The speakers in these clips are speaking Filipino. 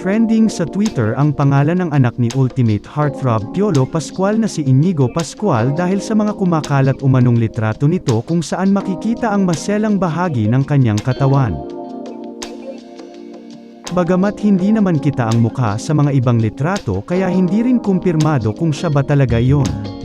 Trending sa Twitter ang pangalan ng anak ni Ultimate Heartthrob Piolo Pascual na si Inigo Pascual dahil sa mga kumakalat umanong litrato nito kung saan makikita ang maselang bahagi ng kanyang katawan. Bagamat hindi naman kita ang mukha sa mga ibang litrato kaya hindi rin kumpirmado kung siya ba talaga yon.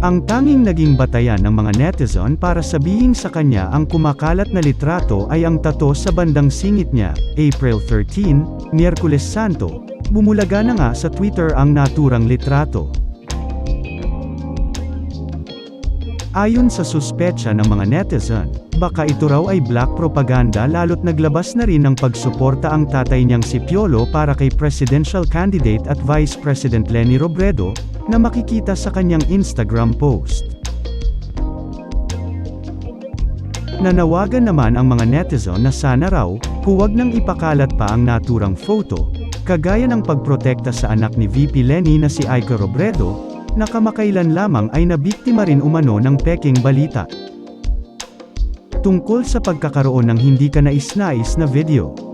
Ang tanging naging batayan ng mga netizen para sabihin sa kanya ang kumakalat na litrato ay ang tato sa bandang singit niya, April 13, Miyerkules Santo. Bumulaga na nga sa Twitter ang naturang litrato. Ayon sa suspecha ng mga netizen, baka ito raw ay black propaganda lalo't naglabas na rin ng pagsuporta ang tatay niyang si Piolo para kay presidential candidate at Vice President Leni Robredo, na makikita sa kanyang Instagram post. Nanawagan naman ang mga netizen na sana raw, huwag nang ipakalat pa ang naturang photo, kagaya ng pagprotekta sa anak ni VP Leni na si Aika Robredo, na kamakailan lamang ay nabiktima rin umano ng peking balita. Tungkol sa pagkakaroon ng hindi ka nais-nais na video.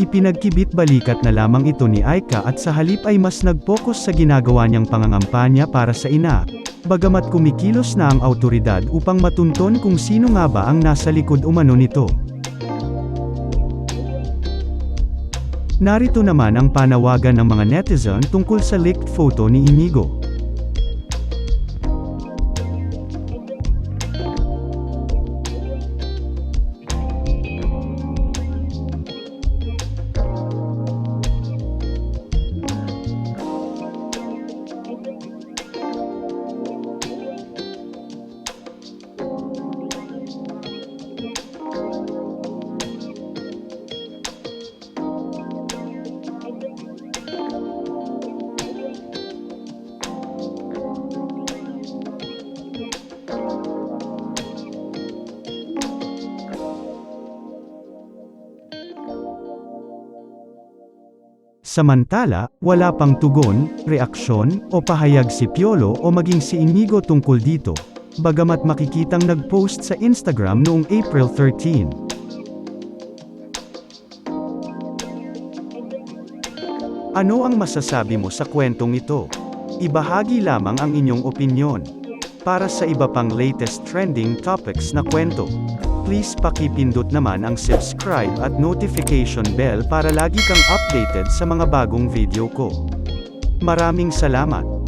Ipinagkibit balikat na lamang ito ni Aika at sa halip ay mas nag-focus sa ginagawa niyang pangangampanya para sa ina, bagamat kumikilos na ang autoridad upang matunton kung sino nga ba ang nasa likod umano nito. Narito naman ang panawagan ng mga netizen tungkol sa leaked photo ni Inigo. Samantala, wala pang tugon, reaksyon, o pahayag si Piolo o maging si Inigo tungkol dito, bagamat makikitang nag-post sa Instagram noong April 13. Ano ang masasabi mo sa kwentong ito? Ibahagi lamang ang inyong opinyon. Para sa iba pang latest trending topics na kwento, please pakipindot naman ang subscribe at notification bell para lagi kang updated sa mga bagong video ko. Maraming salamat!